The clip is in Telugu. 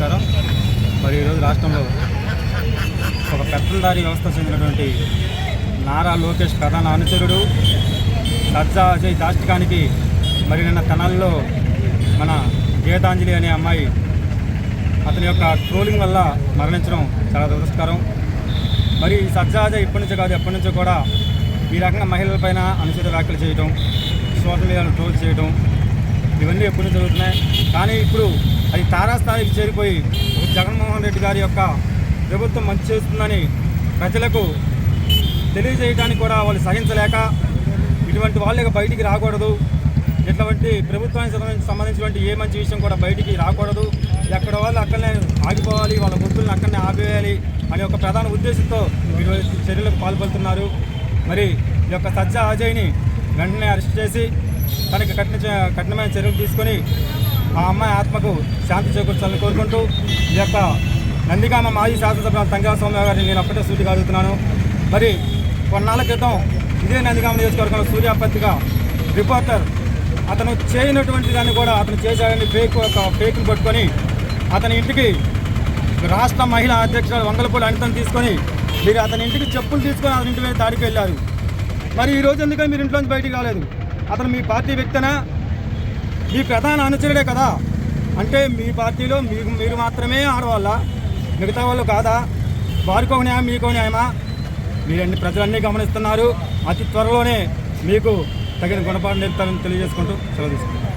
నమస్కారం. మరి ఈరోజు రాష్ట్రంలో ఒక పెట్రోల్దారీ వ్యవస్థ చెందినటువంటి నారా లోకేష్ ప్రధాన అనుచరుడు సజ్జా అజయ్ దాష్టికానికి మరి నిన్న తనాల్లో మన గీతాంజలి అనే అమ్మాయి అతని యొక్క ట్రోలింగ్ వల్ల మరణించడం చాలా దురదృష్టకరం. మరి సజ్జా అజయ్ ఇప్పటి నుంచో కాదు ఎప్పటి నుంచో కూడా ఈ రకంగా మహిళలపైన అనుచిత వ్యాఖ్యలు చేయడం సోషల్ మీడియాను ట్రోల్ చేయడం ఇవన్నీ ఎప్పుడు జరుగుతున్నాయి. కానీ ఇప్పుడు అది తారాస్థాయికి చేరిపోయి జగన్మోహన్ రెడ్డి గారి యొక్క ప్రభుత్వం మంచి చేస్తుందని ప్రజలకు తెలియజేయడానికి కూడా వాళ్ళు సహించలేక ఇటువంటి వాళ్ళకి బయటికి రాకూడదు. ఇటువంటి ప్రభుత్వానికి సంబంధించినటువంటి ఏ మంచి విషయం కూడా బయటికి రాకూడదు. ఎక్కడ వాళ్ళు అక్కడనే ఆగిపోవాలి వాళ్ళ గుర్తులను అక్కడనే ఆపేయాలి అనే ఒక ప్రధాన ఉద్దేశంతో ఇటువంటి చర్యలకు పాల్పడుతున్నారు. మరి ఈ యొక్క సజ్జా అజయ్ని వెంటనే అరెస్ట్ చేసి తనకి కఠిన కఠినమైన చర్యలు తీసుకొని ఆ అమ్మాయి ఆత్మకు శాంతి చేకూర్చాలని కోరుకుంటూ ఈ యొక్క నందిగామ మాజీ శాసనసభ తంగా స్వామి గారిని నేను అప్పటే సూటిగా అడుగుతున్నాను. మరి కొన్నాళ్ళ క్రితం ఇదే నందిగామ నియోజకవర్గంలో సూర్యాపత్తిగా రిపోర్టర్ అతను చేయనటువంటి దాన్ని కూడా అతను చేశాడని ఫేక్ ఒక ఫేక్ని పట్టుకొని అతని ఇంటికి రాష్ట్ర మహిళా అధ్యక్షురాలు వంగలపూడి అనితను తీసుకొని మీరు అతని ఇంటికి చెప్పులు తీసుకొని అతని ఇంటి మీద దాడికి వెళ్ళారు. మరి ఈ రోజు ఎందుకని మీరు ఇంట్లోంచి బయటికి రాలేదు? అతను మీ పార్టీ వ్యక్తినా? మీ ప్రధాన అనుచరుడే కదా? అంటే మీ పార్టీలో మీకు మీరు మాత్రమే ఆడవాళ్ళ? మిగతా వాళ్ళు కాదా? వారికో న్యాయం మీకో న్యాయమా? మీరన్ని ప్రజలన్నీ గమనిస్తున్నారు. అతి త్వరలోనే మీకు తగిన గుణపాఠం నేర్పుతారని తెలియజేసుకుంటూ సెలవు తీసుకుంటాను